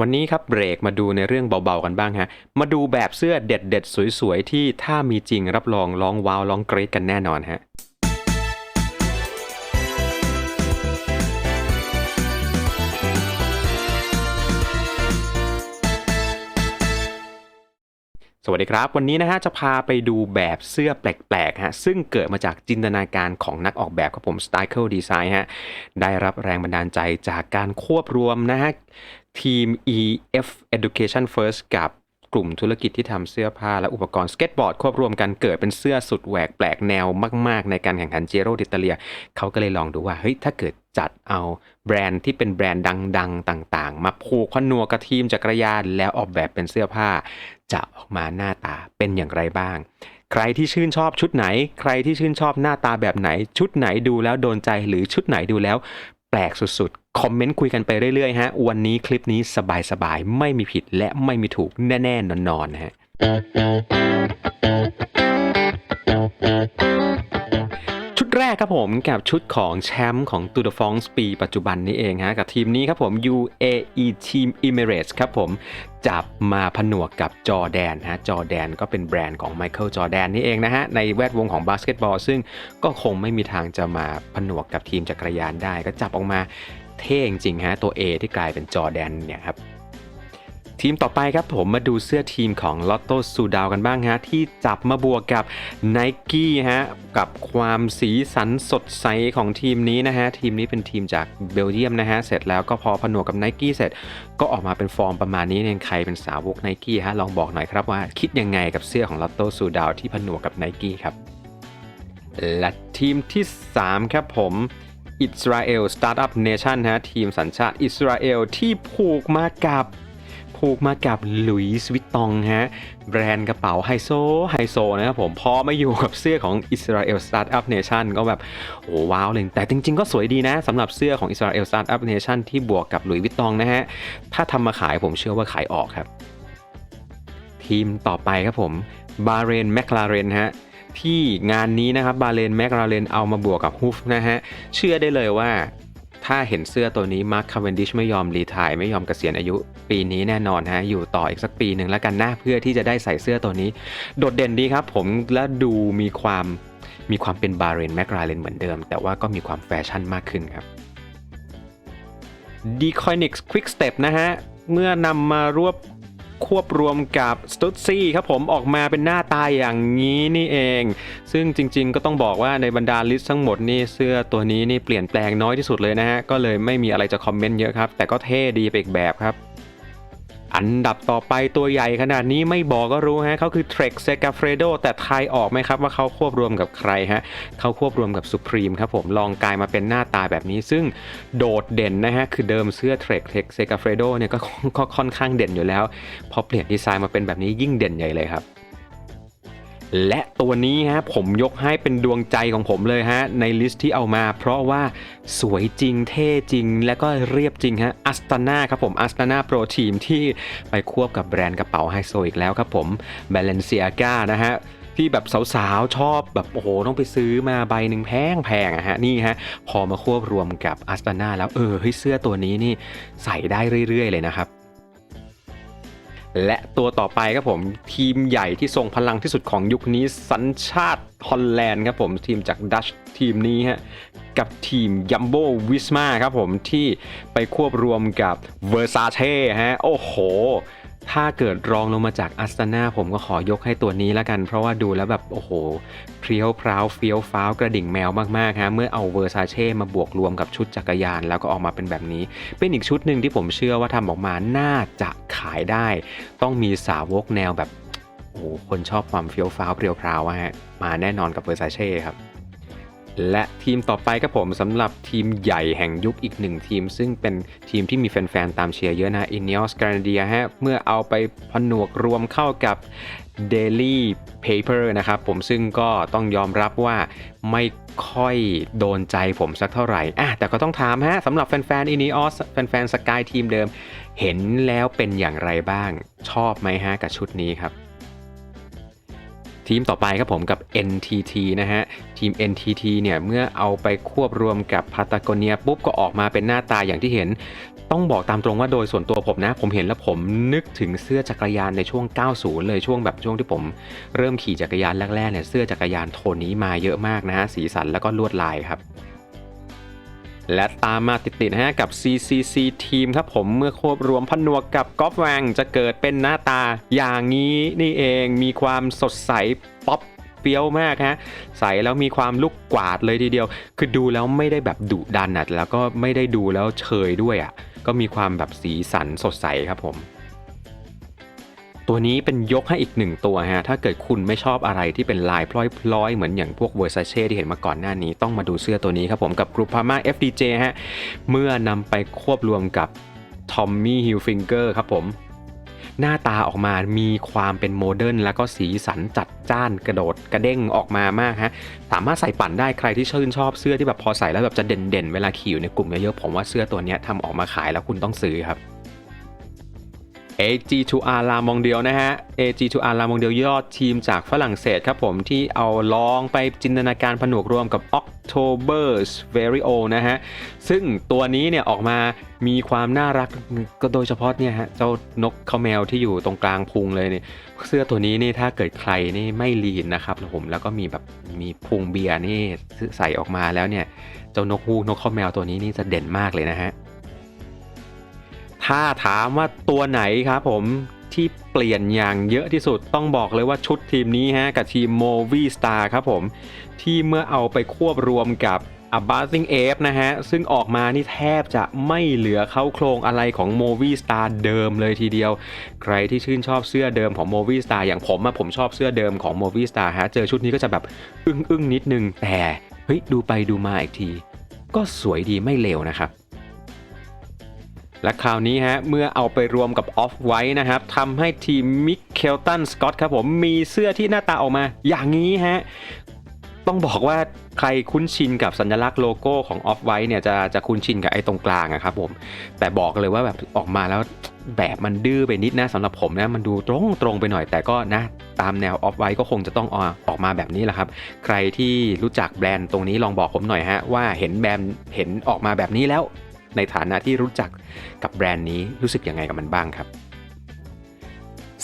วันนี้ครับเบรกมาดูในเรื่องเบาๆกันบ้างฮะ มาดูแบบเสื้อเด็ดๆ สวยๆ ที่ถ้ามีจริงรับรองร้องว้าวร้องเกรดกันแน่นอนฮะสวัสดีครับ วันนี้นะฮะจะพาไปดูแบบเสื้อแปลกๆฮะซึ่งเกิดมาจากจินตนาการของนักออกแบบครับผม Style Design ฮะได้รับแรงบันดาลใจจากการควบรวมนะฮะ ทีม EF Education First กับกลุ่มธุรกิจที่ทำเสื้อผ้าและอุปกรณ์สเก็ตบอร์ดควบรวมกันเกิดเป็นเสื้อสุดแหวกแปลกแนวมาก ๆ ในการแข่งขันเจโรดิตาเลียเขาก็เลยลองดูว่าเฮ้ยถ้าเกิดจัดเอาแบรนด์ที่เป็นแบรนด์ดัง ๆ ต่าง ๆ มาผูกขนวกับทีมจักรยาน แล้วออกแบบเป็นเสื้อผ้า จะออกมาหน้าตาเป็นอย่างไรบ้าง ใครที่ชื่นชอบชุดไหน ใครที่ชื่นชอบหน้าตาแบบไหน ชุดไหนดูแล้วโดนใจหรือชุดไหนดูแล้วแปลกสุดๆ คอมเมนต์คุยกันไปเรื่อยๆฮะ วันนี้คลิปนี้สบายๆ ไม่มีผิดและไม่มีถูกแน่ๆ นอนๆนะฮะชุดแรกครับผมกับชุดของแชมป์ของตูดฟองสปีปัจจุบันนี้เองฮะ กับทีมนี้ครับผม UAE Team Emirates ครับผม จับมาผนวกกับจอแดนฮะจอแดนก็เป็นแบรนด์ของไมเคิลจอแดนนี่เองนะฮะ ในแวดวงของบาสเกตบอล ซึ่งก็คงไม่มีทางจะมาผนวกกับทีมจักรยานได้ ก็จับออกมา เท่จริงฮะตัว A ที่กลายเป็นจอแดนเนี่ยครับทีมต่อไปครับผมมาดูเสื้อทีมของลอตโต้ซูดาวกันบ้างฮะที่จับมาบวกกับ n i กี้ฮะกับความสีสันสดใสของทีมนี้นะฮะทีมนี้เป็นทีมจากเบลเยียมนะฮะเสร็จแล้วก็พอผนวกกับ n i กี้เสร็จ ก็ออกมาเป็นฟอร์มประมาณนี้เองใครเป็นสาวก n i กี้ฮะลองบอกหน่อยครับว่าคิดยังไงกับเสื้อของลอตโต้ซูดาวที่ผนวกกับ n i กี้ครับและทีมที่ 3 ครับผม อิสราเอลสตาร์ทอัพเนชั่นฮะทีมสัญชาติอิสราเอลที่ผูกมากับผูกมากับหลุยส์วิตตองฮะแบรนด์กระเป๋าไฮโซไฮโซนะครับผมพอมาอยู่กับเสื้อของอิสราเอลสตาร์ทอัพเนชั่นก็แบบ โอ้ว้าวเลย แต่จริงๆก็สวยดีนะสำหรับเสื้อของอิสราเอลสตาร์ทอัพเนชั่นที่บวกกับหลุยส์วิตตองนะฮะถ้าทำมาขายผมเชื่อว่าขายออกครับ ทีมต่อไปครับผมบาเรนแมคลาเรนฮะ ที่งานนี้นะครับบาเลนแมคลาเรนเอามาบวกกับฮุฟนะฮะเชื่อได้เลยว่าถ้าเห็นเสื้อตัวนี้มาร์คคาเวนดิชไม่ยอมรีทายไม่ยอมเกษียณอายุ ปีนี้แน่นอนฮะอยู่ต่ออีกสักปีหนึ่งแล้วกันนะเพื่อที่จะได้ใส่เสื้อตัวนี้ โดดเด่นดีครับผมและดูมีความมีความเป็นบาเรนแมคลาเรนเหมือนเดิม แต่ว่าก็มีความแฟชั่นมากขึ้นครับ d e c o n i x Quick Step นะฮะ เมื่อนำมารวบ ควบรวมกับ s t u d z y ครับผมออกมาเป็นหน้าตาอย่างนี้นี่เอง ซึ่งจริงๆ ก็ต้องบอกว่าในบรรดาลิสต์ทั้งหมดนี่เสื้อตัวนี้นี่เปลี่ยนแปลงน้อยที่สุดเลยนะฮะก็เลยไม่มีอะไรจะคอมเมนต์เยอะครับ แต่ก็เท่ดีไปอีกแบบครับ อันดับต่อไปตัวใหญ่ขนาดนี้ไม่บอกก็รู้ฮะเขาคือ Trek s e g a f r e d o แต่ทายออกไหมครับว่าเขาควบรวมกับใครฮะเขาควบรวมกับสุ p r e m e ครับผมลองกลายมาเป็นหน้าตาแบบนี้ ซึ่งโดดเด่นนะฮะคือเดิมเสื้อ Trek Trek s e g a f r e d o เนี่ยก็ค่อนข้างเด่นอยู่แล้ว พอเปลี่ยนดีไซน์มาเป็นแบบนี้ยิ่งเด่นใหญ่เลยครับ และตัวนี้ฮะผมยกให้เป็นดวงใจของผมเลยฮะ ในลิสต์ที่เอามา เพราะว่าสวยจริงเท่จริง และก็เรียบจริงฮะอัสตานาครับผมอัสตานาโปรทีมที่ไปควบกับแบรนด์กระเป๋าไฮโซอีกแล้วครับผม b a l e n c i a g a นะฮะที่แบบสาวๆ ชอบแบบโอ้โห ต้องไปซื้อมาใบหนึ่งแพงแพงอะฮะ นี่ฮะ พอมาควบรวมกับอัสตานาแล้วเออเฮ้ยเสื้อตัวนี้นี่ใส่ได้เรื่อยๆ เลยนะครับ และตัวต่อไปครับผมทีมใหญ่ที่ทรงพลังที่สุดของยุคนี้สัญชาติฮอลแลนด์ครับผมทีมจากดัชทีมนี้ฮะกับทีมยัมโบวิสมาครับผมที่ไปควบรวมกับเวอร์ซาเช่ฮะโอ้โห ถ้าเกิดรองลงมาจากอัสตนาผมก็ขอยกให้ตัวนี้แล้วกัน เพราะว่าดูแล้วแบบโอ้โหเพรียวพร้าวเฟี้ยวฟ้าวกระดิ่งแมวมากๆฮะเมื่อเอาเวอร์ซาเช่มาบวกรวมกับชุดจักรยาน แล้วก็ออกมาเป็นแบบนี้ เป็นอีกชุดหนึ่งที่ผมเชื่อว่าทำออกมาน่าจะขายได้ ต้องมีสาวกแนวแบบโอ้โหคนชอบความเฟี้ยวฟ้าวเพรียวพร้าวฮะมาแน่นอนกับเวอร์ซาเช่ครับ และทีมต่อไปครับผมสำหรับทีมใหญ่แห่งยุคอีกหนึ่งทีม ซึ่งเป็นทีมที่มีแฟนๆ ตามเชียร์เยอะนะอินเนอสการเดียฮะเมื่อเอาไปผนวกรวมเข้ากับ Daily Paper นะครับผมซึ่งก็ต้องยอมรับว่าไม่ค่อยโดนใจผมสักเท่าไหร่อะแต่ก็ต้องถามฮะสำหรับแฟนๆอินเนอสแฟนๆสกายทีมเดิม เห็นแล้วเป็นอย่างไรบ้างชอบไหมฮะกับชุดนี้ครับ ทีมต่อไปครับผมกับ NTT นะฮะ ทีม NTT เนี่ย เมื่อเอาไปควบรวมกับพาตาโกเนียปุ๊บก็ออกมาเป็นหน้าตาอย่างที่เห็น ต้องบอกตามตรงว่าโดยส่วนตัวผมนะ ผมเห็นแล้วผมนึกถึงเสื้อจักรยานในช่วง 90 เลยช่วงแบบช่วงที่ผมเริ่มขี่จักรยานแรกๆเนี่ยเสื้อจักรยานโทนนี้มาเยอะมากนะฮะสีสันแล้วก็ลวดลายครับ และตามมาติดๆนะฮะกับ CCC ทีมครับผมเมื่อควบรวมผนวกกับกอล์ฟแวงจะเกิดเป็นหน้าตา อย่างนี้นี่เองมีความสดใสป๊อปเปี้ยวมากฮะใสแล้วมีความลูกกวาดเลยทีเดียว คือดูแล้วไม่ได้แบบดุดันอะแล้วก็ไม่ได้ดูแล้วเชยด้วยอะก็มีความแบบสีสันสดใสครับผม ตัวนี้เป็นยกให้อีกหนึ่งตัวฮะ ถ้าเกิดคุณไม่ชอบอะไรที่เป็นลายพลอยๆ เหมือนอย่างพวก Versace ที่เห็นมาก่อนหน้านี้ ต้องมาดูเสื้อตัวนี้ครับผมกับ Groupama FDJ ฮะ เมื่อนำไปควบรวมกับ Tommy Hilfiger ครับผมหน้าตาออกมามีความเป็นโมเดิร์นแล้วก็สีสันจัดจ้านกระโดดกระเด้งออกมามากฮะ สามารถใส่ปั่นได้ใครที่ชื่นชอบเสื้อที่แบบพอใส่แล้วแบบจะเด่นๆ เวลาขี่อยู่ในกลุ่มเยอะๆผมว่าเสื้อตัวนี้ทำออกมาขายแล้วคุณต้องซื้อครับ AG2R ลามองเดียวนะฮะ AG2R ลามองเดียวยอดทีมจากฝรั่งเศสครับผมที่เอาลองไปจินตนาการผนวกรวมกับ October's Very o นะฮะ ซึ่งตัวนี้เนี่ยออกมามีความน่ารักก็โดยเฉพาะเนี่ยฮะ เจ้านกเขาแมวที่อยู่ตรงกลางพุงเลยเนี่ยเสื้อตัวนี้นี่ถ้าเกิดใครนี่ไม่ลีนนะครับผมแล้วก็มีแบบมีพุงเบียร์นี่ใส่ออกมาแล้วเนี่ย เจ้านกฮูกนกข้าแมวตัวนี้นี่จะเด่นมากเลยนะฮะ ถ้าถามว่าตัวไหนครับผมที่เปลี่ยนอย่างเยอะที่สุดต้องบอกเลยว่าชุดทีมนี้ฮะกับทีม Movie Star ครับผม ที่เมื่อเอาไปควบรวมกับ a b a z i n g Ape นะฮะ ซึ่งออกมานี่แทบจะไม่เหลือเข้าโครงอะไรของ Movie Star เดิมเลยทีเดียว ใครที่ชื่นชอบเสื้อเดิมของ Movie Star อย่างผมอะผมชอบเสื้อเดิมของ Movie Star ฮะ เจอชุดนี้ก็จะแบบอึ้งอึ้งๆนิดนึงแต่เฮ้ยดูไปดูมาอีกที ก็สวยดีไม่เลวนะครับ และคราวนี้ฮะเมื่อเอาไปรวมกับออฟไว้นะครับทำให้ทีมมิเคลตันสกอตครับผมมีเสื้อที่หน้าตาออกมาอย่างนี้ฮะต้องบอกว่าใครคุ้นชินกับสัญลักษณ์โลโก้ของออฟไว้เนี่ยจะจะคุ้นชินกับไอ้ตรงกลางอะครับผม แต่บอกเลยว่าแบบออกมาแล้วแบบมันดื้อไปนิดนะสำหรับผมนะมันดูตรงตรงไปหน่อยแต่ก็นะ ตามแนวออฟไว้ก็คงจะต้องอออกมาแบบนี้แหละครับ ใครที่รู้จักแบรนด์ตรงนี้ลองบอกผมหน่อยฮะว่าเห็นแบรนด์เห็นออกมาแบบนี้แล้ว ในฐานะที่รู้จักกับแบรนด์นี้รู้สึกยังไงกับมันบ้างครับ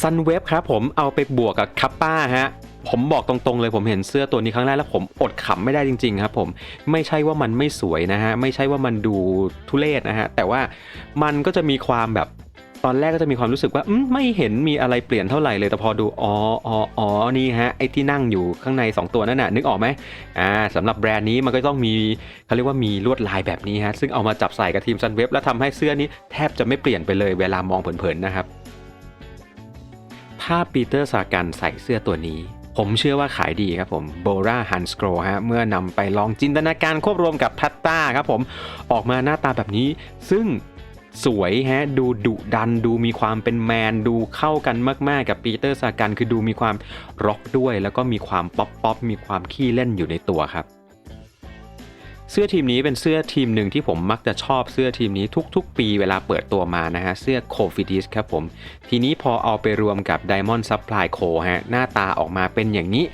Sunweb ครับผมเอาไปบวกกับคัปป้าฮะผมบอกตรงๆเลยผมเห็นเสื้อตัวนี้ครั้งแรกแล้วผมอดขำไม่ได้จริง ๆ ครับผมไม่ใช่ว่ามันไม่สวยนะฮะไม่ใช่ว่ามันดูทุเรศนะฮะแต่ว่ามันก็จะมีความแบบ ตอนแรกก็จะมีความรู้สึกว่าไม่เห็นมีอะไรเปลี่ยนเท่าไหร่เลยแต่พอดูอ๋ออ๋ออ๋อนี่ฮะไอ้ที่นั่งอยู่ข้างใน 2 ตัวนั่นน่ะนึกออกไหมอ่าสำหรับแบรนด์นี้มันก็ต้องมีเขาเรียกว่ามีลวดลายแบบนี้ฮะซึ่งเอามาจับใส่กับทีมซันเว็บแล้วทำให้เสื้อนี้แทบจะไม่เปลี่ยนไปเลยเวลามองเผินๆนะครับ ถ้าปีเตอร์สากันใส่เสื้อตัวนี้ผมเชื่อว่าขายดีครับผมโบราฮันสโกรฮะเมื่อนำไปลองจินตนาการควบรวมกับพัตตาครับผมออกมาหน้าตาแบบนี้ ซึ่ง สวยฮะดูดุดันดูมีความเป็นแมนดูเข้ากันมาก ๆ กับปีเตอร์สากัน คือดูมีความร็อกด้วย แล้วก็มีความป๊อปป๊อปมีความขี้เล่นอยู่ในตัวครับ เสื้อทีมนี้เป็นเสื้อทีมหนึ่งที่ผมมักจะชอบเสื้อทีมนี้ทุก ๆ ปีเวลาเปิดตัวมานะฮะ เสื้อโคฟิดิสครับผม ทีนี้พอเอาไปรวมกับ Diamond Supply Co ฮะหน้าตาออกมาเป็นอย่างนี้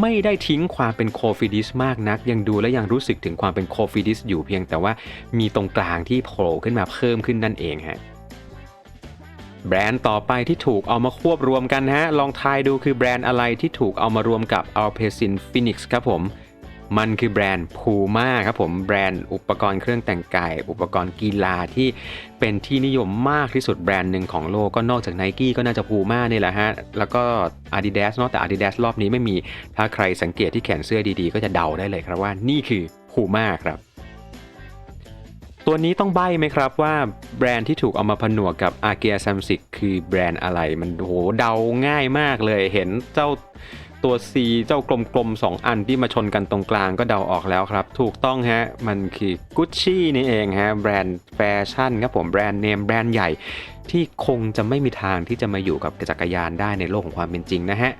ไม่ได้ทิ้งความเป็นโคฟิดิสมากนัก ยังดูและยังรู้สึกถึงความเป็นโคฟิดิสอยู่เพียงแต่ว่ามีตรงกลางที่โผล่ขึ้นมาเพิ่มขึ้นนั่นเองฮะแบรนด์ต่อไปที่ถูกเอามาควบรวมกันฮะ ลองทายดูคือแบรนด์อะไรที่ถูกเอามารวมกับอัลเพซินฟินิกส์ครับผม มันคือแบรนด์ Puma ครับผมแบรนด์อุปกรณ์เครื่องแต่งกาย อุปกรณ์กีฬาที่เป็นที่นิยมมากที่สุดแบรนด์หนึ่งของโลกก็นอกจาก Nike ก็น่าจะ Puma นี่แหละฮะ แล้วก็ Adidas เนอะแต่ Adidas รอบนี้ไม่มี ถ้าใครสังเกตที่แขนเสื้อดีๆ ก็จะเดาได้เลยครับว่านี่คือ Puma ครับตัวนี้ต้องใบ้ไหมครับว่าแบรนด์ที่ถูกเอามาผนวกกับ a r g e a s a m s i c คือแบรนด์อะไร มันโหเดาง่ายมากเลยเห็นเจ้า ตัว C เจ้ากลมๆ2อันที่มาชนกันตรงกลางก็เดาออกแล้วครับ ถูกต้องฮะ มันคือ Gucci นี่เองฮะ แบรนด์แฟชั่นครับผมแบรนด์เนมแบรนด์ใหญ่ ที่คงจะไม่มีทางที่จะมาอยู่กับจักรยานได้ในโลกของความเป็นจริงนะฮะ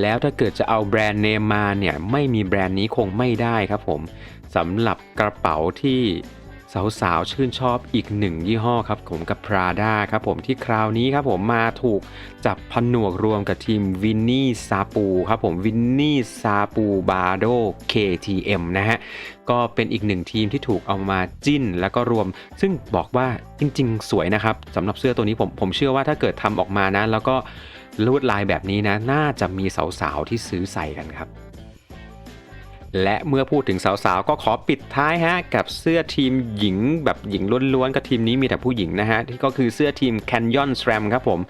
แล้วถ้าเกิดจะเอาแบรนด์เนมมาเนี่ยไม่มีแบรนด์นี้คงไม่ได้ครับผมสำหรับกระเป๋าที่ สาวๆ ชื่นชอบอีกหนึ่งยี่ห้อครับผมกับ Prada ครับผมที่คราวนี้ครับผมมาถูกจับผนวกรวมกับทีมวินนี่ซาปูครับผมวินนี่ซาปูบาโด KTM นะฮะ ก็เป็นอีกหนึ่งทีมที่ถูกเอามาจิ้นแล้วก็รวม ซึ่งบอกว่าจริงๆ สวยนะครับสำหรับเสื้อตัวนี้ผมผมเชื่อว่าถ้าเกิดทำออกมานะ แล้วก็ลวดลายแบบนี้นะ น่าจะมีสาวๆ ที่ซื้อใส่กันครับ และเมื่อพูดถึงสาวๆ ก็ขอปิดท้ายฮะกับเสื้อทีมหญิงแบบหญิงล้วนๆกับทีมนี้มีแต่ผู้หญิงนะฮะ ที่ก็คือเสื้อทีม Canyon SRAM ครับผม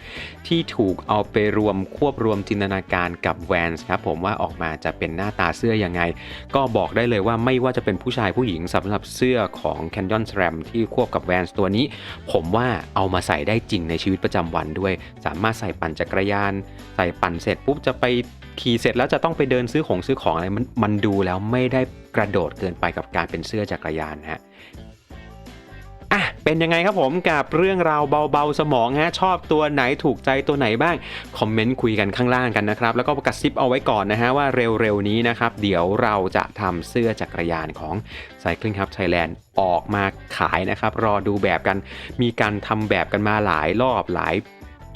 ที่ถูกเอาไปรวมควบรวมจินตนาการกับ Vans ครับผมว่าออกมาจะเป็นหน้าตาเสื้อยังไง ก็บอกได้เลยว่าไม่ว่าจะเป็นผู้ชายผู้หญิงสำหรับเสื้อของ Canyon SRAM ที่ควบกับ Vans ตัวนี้ ผมว่าเอามาใส่ได้จริงในชีวิตประจำวันด้วย สามารถใส่ปั่นจักรยาน ใส่ปั่นเสร็จปุ๊บจะไปขี่เสร็จแล้วจะต้องไปเดินซื้อของซื้อของอะไรมันมันดูแล้วไม่ได้กระโดดเกินไปกับการเป็นเสื้อจักรยานฮะอะเป็นยังไงครับผมกับเรื่องราวเบาๆสมองฮะชอบตัวไหนถูกใจตัวไหนบ้าง คอมเมนต์คุยกันข้างล่างกันนะครับ แล้วก็กระซิบเอาไว้ก่อนนะฮะว่าเร็วๆนี้นะครับ เดี๋ยวเราจะทำเสื้อจักรยานของ Cycling Hub Thailand ออกมาขายนะครับ รอดูแบบกันมีการทำแบบกันมาหลายรอบหลาย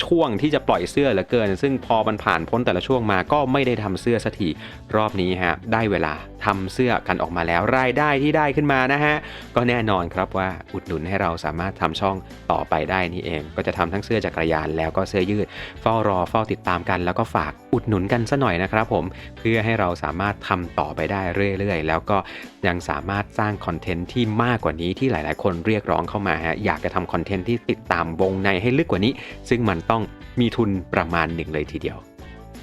ช่วงที่จะปล่อยเสื้อเหลือเกิน ซึ่งพอมันผ่านพ้นแต่ละช่วงมาก็ไม่ได้ทำเสื้อสักทีรอบนี้ฮะได้เวลาทำเสื้อกันออกมาแล้วรายได้ที่ได้ขึ้นมานะฮะก็แน่นอนครับว่าอุดหนุนให้เราสามารถทำช่องต่อไปได้นี่เอง ก็จะทำทั้งเสื้อจักรยานแล้วก็เสื้อยืด เฝ้ารอเฝ้าติดตามกัน แล้วก็ฝากอุดหนุนกันซะหน่อยนะครับผมเพื่อให้เราสามารถทำต่อไปได้เรื่อยๆ แล้วก็ยังสามารถสร้างคอนเทนต์ที่มากกว่านี้ที่หลาย ๆ คนเรียกร้องเข้ามาฮะอยากจะทำคอนเทนต์ที่ติดตามวงในให้ลึกกว่านี้ ซึ่งมันต้องมีทุนประมาณหนึ่งเลยทีเดียว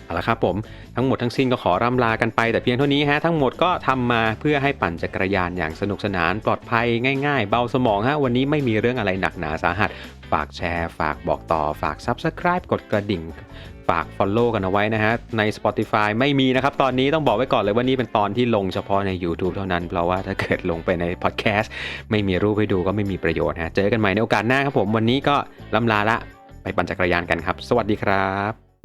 เอาละครับผมทั้งหมดทั้งสิ้นก็ขอร่ำลากันไปแต่เพียงเท่านี้ฮะทั้งหมดก็ทำมาเพื่อให้ปั่นจักรยานอย่างสนุกสนานปลอดภัยง่าย ๆ เบาสมองฮะวันนี้ไม่มีเรื่องอะไรหนักหนาสาหัส ฝากแชร์ ฝากบอกต่อฝาก Subscribe กดกระดิ่ง ฝาก Follow กันเอาไว้นะฮะใน Spotify ไม่มีนะครับ ตอนนี้ต้องบอกไว้ก่อนเลยว่านี่เป็นตอนที่ลงเฉพาะใน YouTube เท่านั้น เพราะว่าถ้าเกิดลงไปใน Podcast ไม่มีรูปให้ดูก็ไม่มีประโยชน์ฮะเจอกันใหม่ในโอกาสหน้าครับผมวันนี้ก็ล่ำลาละ ปั่นจักรยานกันครับ สวัสดีครับ